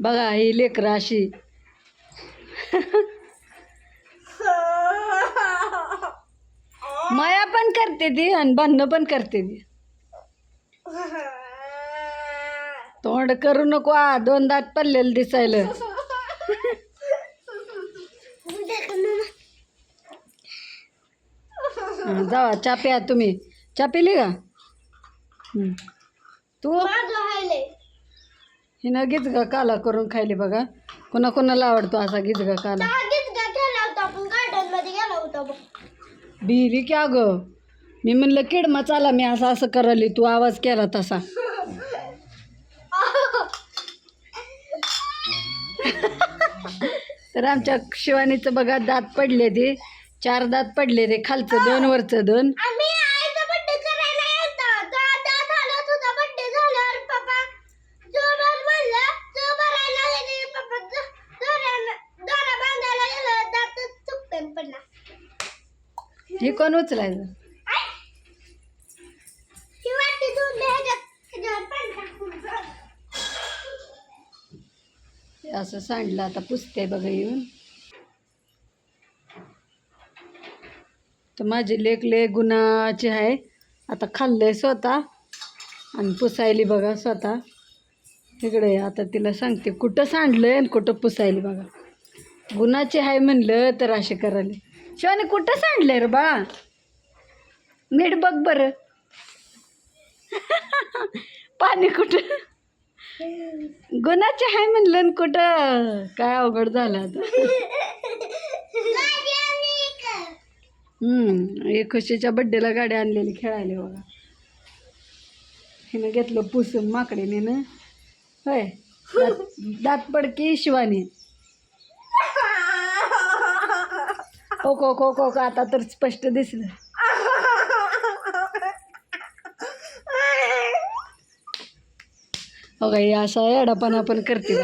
बघा ही लेकरं अशी. माया पण करते ती आणि भांडणं पण करते ती. तोंड करू नको आ दोन दात पडलेलं दिसायला. जावा चा प्या तुम्ही. चा पिली का? हं. तू? हिनं गिजगा काला करून खायली बघा. कोणा कोणाला आवडतो असा गिजगा काला? बिरी क्या ग मी म्हणलं किडमा चाला मी असं असं करायली तू आवाज केला तसा. तर आमच्या शिवानीचं बघा दात पडले ते. चार दात पडले रे खालचं दोन वरचं दोन. हे कोण उचलायचं? असं सांडलं आता पुसते बघा येऊन. तर माझी लेक ले गुणाची आहे. आता खाल्लंय स्वतः आणि पुसायली बघा स्वतः. तिकडे आता तिला सांगते कुठं सांडलंय आणि कुठं पुसायली बघा. गुणाची आहे म्हणलं तर असे करायले. शिवानी कुठं सांडलंय रे बा? नीट बघ बरं. पाणी कुठं? गुणाची आहे म्हणलं कुठं? काय अवघड झालं आता. हम्म एक खुशीच्या बड्डेला गाडी आणलेली खेळायला बघा. हिनं घेतलं पुसून माकडीने ना. होय दात दात पडकी शिवानी. हो को को को को आता तर स्पष्ट दिसलं. हो का हे असा येडापणा पण करते